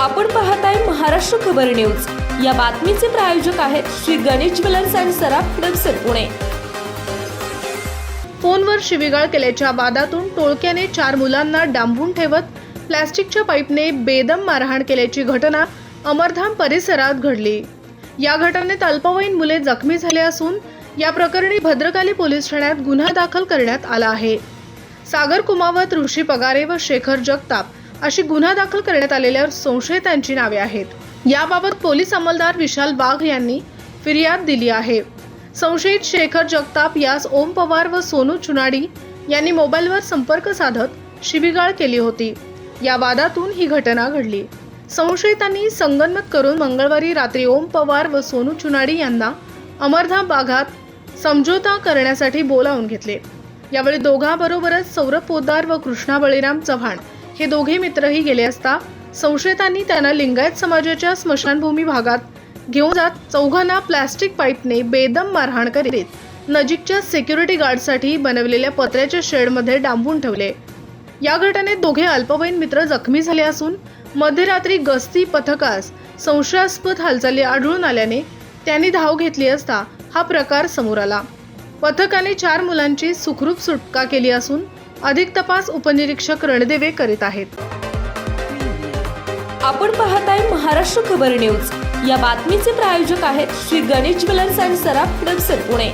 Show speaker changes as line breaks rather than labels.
आपण पाहताय महाराष्ट्र खबर न्यूज. या बातमीचे प्रायोजक आहेत श्री गणेश ज्वेलर्स अँड सराफ हडपसर पुणे.
फोनवर शिवीगाळ केल्याच्या वादातून टोळक्याने चार मुलांना डांबून ठेवत प्लॅस्टिकच्या पाईपने बेदम मारहाण केल्याची घटना अमरधाम परिसरात घडली. या घटनेत अल्पवयीन मुले जखमी झाले असून या प्रकरणी भद्रकाली पोलीस ठाण्यात गुन्हा दाखल करण्यात आला आहे. सागर कुमावत ऋषी पगारे व शेखर जगताप अशी गुन्हा दाखल करण्यात आलेल्या संशयितांची नावे आहेत. याबाबत पोलीस अंमलदार विशाल वाघ यांनी फिर्याद दिली आहे. संशयित शेखर जगताप यास ओम पवार व सोनू चुनाडी यांनी मोबाईलवर संपर्क साधत शिबिगाळ केली होती. या वादातून ही घटना घडली. संशयितांनी संगनमत करून मंगळवारी रात्री ओम पवार व सोनू चुनाडी यांना अमरधाम बागात समझोता करण्यासाठी बोलावून घेतले. यावेळी दोघांबरोबरच सौरभ पोदार व कृष्णा बळीराम चव्हाण हे दोघे मित्रही गेले असता संशयितांनी त्यांना लिंगायत समाजाच्या स्मशानभूमी भागात घेऊन जात चौघांना प्लॅस्टिक पाईपने बेदम मारहाण करीत नजीकच्या सिक्युरिटी गार्डसाठी बनवलेल्या पत्र्याच्या शेडमध्ये डांबून ठेवले. या घटनेत दोघे अल्पवयीन मित्र जखमी झाले असून मध्यरात्री गस्ती पथकास संशयास्पद हालचाली आढळून आल्याने त्यांनी धाव घेतली असता हा प्रकार समोर आला. पथकाने चार मुलांची सुखरूप सुटका केली असून अधिक तपास उपनिरीक्षक रणदेवे करीत आहेत.
आपण पाहत आहे महाराष्ट्र खबर न्यूज. या बातमीचे प्रायोजक आहेत Shri Ganesh jewellers and Saraf Hadapsar Pune.